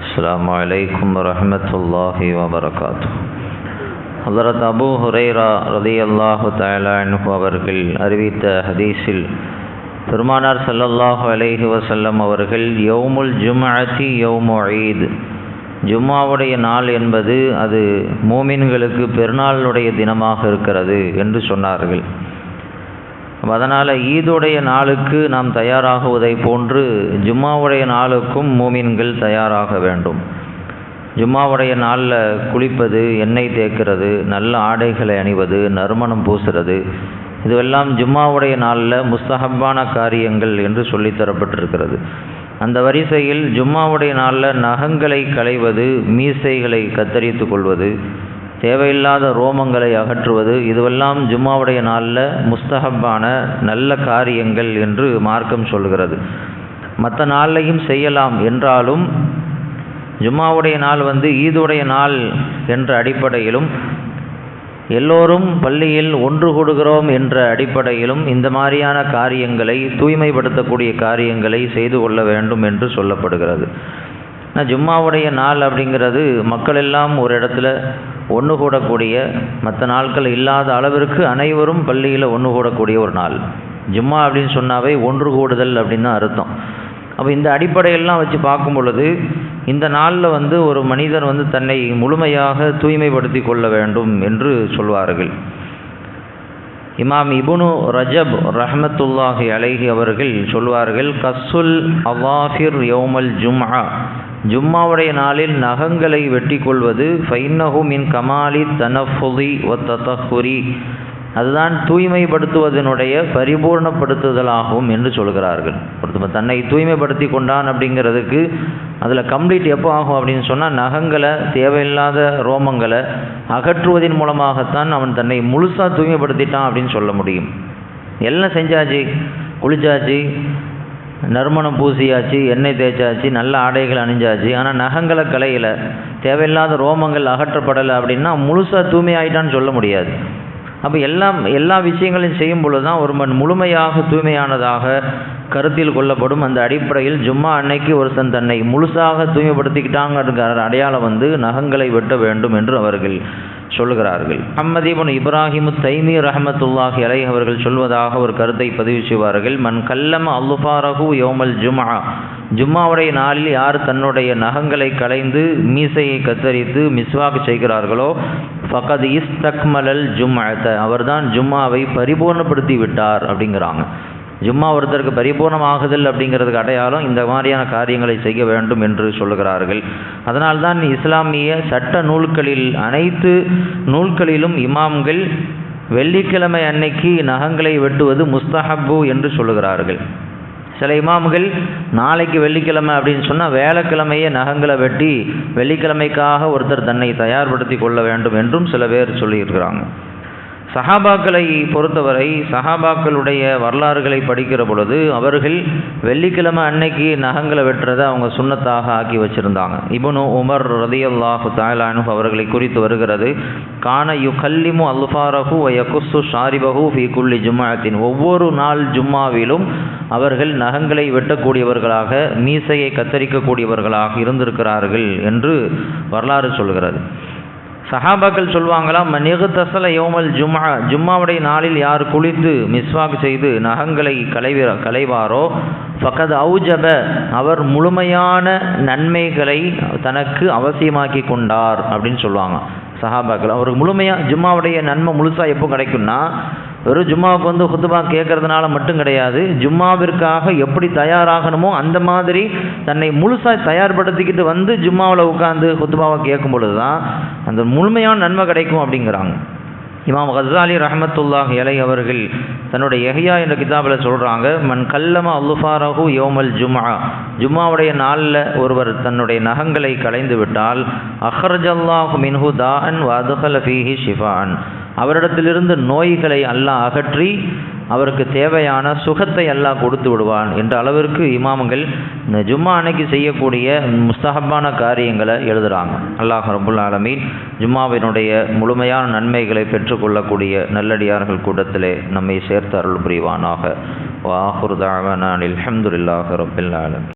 السلام عليكم ورحمة الله وبركاته ஹலரத் அபு ஹுரைரா ரதி அல்லாஹு தயாலான்ஹு அவர்கள் அறிவித்த ஹதீஸில் பெருமானார் ஸல்லல்லாஹு அலைஹி வஸல்லம் அவர்கள் யௌமுல் ஜும்அத்தி யௌமு ஈத் ஜும்மாவுடைய நாள் என்பது அது மூமின்களுக்கு பெருநாளுடைய தினமாக இருக்கிறது என்று சொன்னார்கள் அதனால் ஈதுடைய நாளுக்கு நாம் தயாராகுவதை போன்று ஜும்மாவுடைய நாளுக்கும் மூமின்கள் தயாராக வேண்டும். ஜும்மாவுடைய நாளில் குளிப்பது எண்ணெய் தேய்க்கிறது நல்ல ஆடைகளை அணிவது நறுமணம் பூசுறது இதுவெல்லாம் ஜும்மாவுடைய நாளில் முஸ்தஹப்பான காரியங்கள் என்று சொல்லித்தரப்பட்டிருக்கிறது அந்த வரிசையில் ஜும்மாவுடைய நாளில் நகங்களை களைவது மீசைகளை கத்தரித்து கொள்வது தேவையில்லாத ரோமங்களை அகற்றுவது இதுவெல்லாம் ஜும்மாவுடைய நாளில் முஸ்தஹப்பான நல்ல காரியங்கள் என்று மார்க்கம் சொல்கிறது. மற்ற நாள்லையும் செய்யலாம் என்றாலும் ஜும்மாவுடைய நாள் வந்து ஈதுடைய நாள் என்ற அடிப்படையிலும் எல்லோரும் பள்ளியில் ஒன்று கூடுகிறோம் என்ற அடிப்படையிலும் இந்த மாதிரியான காரியங்களை தூய்மைப்படுத்தக்கூடிய காரியங்களை செய்து கொள்ள வேண்டும் என்று சொல்லப்படுகிறது. ஜும்மாவுடைய நாள் அப்படிங்கிறது மக்கள் எல்லாம் ஒரு இடத்துல ஒன்று கூடக்கூடிய மற்ற நாட்கள் இல்லாத அளவிற்கு அனைவரும் பள்ளியில் ஒன்று கூடக்கூடிய ஒரு நாள். ஜும்மா அப்படின்னு சொன்னாவே ஒன்று கூடுதல் அப்படின்னு தான் அர்த்தம். அப்போ இந்த அடிப்படையெல்லாம் வச்சு பார்க்கும் பொழுது இந்த நாளில் வந்து ஒரு மனிதன் வந்து தன்னை முழுமையாக தூய்மைப்படுத்தி கொள்ள வேண்டும் என்று சொல்வார்கள். இமாம் இபுனு ரஜப் ரஹமத்துல்லாஹி அலைஹி அவர்கள் சொல்வார்கள் கஸ்ஸுல் அவாஃபிர் யோமல் ஜும்ஹா ஜும்மாவுடைய நாளில் நகங்களை வெட்டி கொள்வது ஃபைன்னஹு மின் கமாலி தனஃபுதி ஒ தத்தஹுரி அதுதான் தூய்மைப்படுத்துவதனுடைய பரிபூர்ணப்படுத்துதலாகும் என்று சொல்கிறார்கள். ஒருத்தர் தன்னை தூய்மைப்படுத்தி கொண்டான் அப்படிங்கிறதுக்கு அதில் கம்ப்ளீட் எப்போ ஆகும் அப்படின்னு சொன்னால் நகங்களை தேவையில்லாத ரோமங்களை அகற்றுவதன் மூலமாகத்தான் அவன் தன்னை முழுசாக தூய்மைப்படுத்திட்டான் அப்படின்னு சொல்ல முடியும். எல்லாம் செஞ்சாச்சு குளிச்சாச்சு நறுமணம் பூசியாச்சு எண்ணெய் தேய்ச்சாச்சு நல்ல ஆடைகள் அணிஞ்சாச்சு. ஆனால் நகங்களை கலையில் தேவையில்லாத ரோமங்கள் அகற்றப்படலை அப்படின்னா முழுசாக தூய்மை ஆயிட்டான்னு சொல்ல முடியாது. அப்போ எல்லாம் எல்லா விஷயங்களையும் செய்யும் பொழுது தான் ஒரு மண் முழுமையாக தூய்மையானதாக கருத்தில் கொள்ளப்படும். அந்த அடிப்படையில் ஜும்மா அன்னைக்கு ஒருத்தன் தன்னை முழுசாக தூய்மைப்படுத்திக்கிட்டாங்கிற அடையாளம் வந்து நகங்களை வெட்ட வேண்டும் என்று அவர்கள் சொல்லுகிறார்கள். அம்மதீபன் இப்ராஹிம் தைமி ரஹமத்துல்லாஹி அலை அவர்கள் சொல்வதாக ஒரு கருத்தை பதிவு செய்வார்கள். மண் கல்லம அல்லுஃபாரஹு யோமல் ஜுமா ஜும்மாவுடைய நாளில் யார் தன்னுடைய நகங்களை களைந்து மீசையை கத்தரித்து மிஸ்வாக் செய்கிறார்களோ ஃபகத் இஸ்தக்மலல் ஜும்அத்த அவர்தான் ஜும்மாவை பரிபூர்ணப்படுத்தி விட்டார் அப்படிங்கிறாங்க. ஜும்மா ஒருத்தருக்கு பரிபூர்ணமாகுதல் அப்படிங்கிறதுக்கு அடையாளம் இந்த மாதிரியான காரியங்களை செய்ய வேண்டும் என்று சொல்லுகிறார்கள். அதனால்தான் இஸ்லாமிய சட்ட நூல்களில் அனைத்து நூல்களிலும் இமாம்கள் வெள்ளிக்கிழமை அன்னைக்கு நகங்களை வெட்டுவது முஸ்தஹபு என்று சொல்லுகிறார்கள். சில இமாம்கள் நாளைக்கு வெள்ளிக்கிழமை அப்படின்னு சொன்னால் வேலைக்கிழமையே நகங்களை வெட்டி வெள்ளிக்கிழமைக்காக ஒருத்தர் தன்னை தயார்படுத்தி கொள்ள வேண்டும் என்றும் சில பேர் சொல்லியிருக்கிறாங்க. சஹாபாக்களை பொறுத்தவரை சஹாபாக்களுடைய வரலாறுகளை படிக்கிற பொழுது அவர்கள் வெள்ளிக்கிழமை அன்னைக்கு நகங்களை வெட்டுறதை அவங்க சுண்ணத்தாக ஆக்கி வச்சுருந்தாங்க. இபுனு உமர் ரதியல்லாஹு தாயலானு அவர்களை குறித்து வருகிறது. கான யு கல்லிமு அல்ஃபாரஹு யகுஸ்ஸு ஷாரிபஹு ஃபி குல்லி ஜும்மாத்தின். ஒவ்வொரு நாள் ஜும்மாவிலும் அவர்கள் நகங்களை வெட்டக்கூடியவர்களாக மீசையை கத்தரிக்கக்கூடியவர்களாக இருந்திருக்கிறார்கள் என்று வரலாறு சொல்கிறது. சஹாபாக்கள் சொல்லுவாங்களாம் மனிகு தசல யோமல் ஜும்மா ஜும்மாவுடைய நாளில் யார் குளித்து மிஸ்வாக் செய்து நகங்களை களைவிற களைவாரோ ஃபகத் அவுஜப. அவர் முழுமையான நன்மைகளை தனக்கு அவசியமாக்கி கொண்டார் அப்படின்னு சொல்லுவாங்க சஹாபாக்கள். அவருக்கு முழுமையாக ஜும்மாவுடைய நன்மை முழுசாக எப்போ கிடைக்கும்னா வெறும் ஜும்மாவுக்கு வந்து குத்துபா கேட்கறதுனால மட்டும் கிடையாது. ஜும்மாவிற்காக எப்படி தயாராகணுமோ அந்த மாதிரி தன்னை முழுசாக தயார்படுத்திக்கிட்டு வந்து ஜும்மாவில் உட்காந்து குத்துபாவை கேட்கும் பொழுது தான் அந்த முழுமையான நன்மை கிடைக்கும் அப்படிங்கிறாங்க. இமாம் கசாலி ரஹமத்துல்லாஹ் இலை அவர்கள் தன்னுடைய எஹியா என்ற கிதாபில் சொல்கிறாங்க மன் கல்லம அல்லுஃபாரஹு யோமல் ஜும்மா. ஜும்மாவுடைய நாளில் ஒருவர் தன்னுடைய நகங்களை களைந்து விட்டால் அஹர்ஜல்லாஹு மின்ஹு தாஅன் வதுகல ஃபீஹி ஷிஃபான். அவரிடத்திலிருந்து நோய்களை அல்லாஹ் அகற்றி அவருக்கு தேவையான சுகத்தை அல்லாஹ் கொடுத்து விடுவான் என்ற அளவிற்கு இமாமங்கள் இந்த ஜும்மா அன்னைக்கு செய்யக்கூடிய முஸ்தகப்பான காரியங்களை எழுதுகிறாங்க அல்லாஹ் ரபுல் ஆலமீன் ஜும்மாவினுடைய முழுமையான நன்மைகளை பெற்றுக்கொள்ளக்கூடிய நல்லடியார்கள் கூட்டத்திலே நம்மை சேர்த்து அருள் புரிவானாக. வாஹுர் தாவனான் அல்ஹம்துலில்லாஹி ரபில் ஆலமீன்.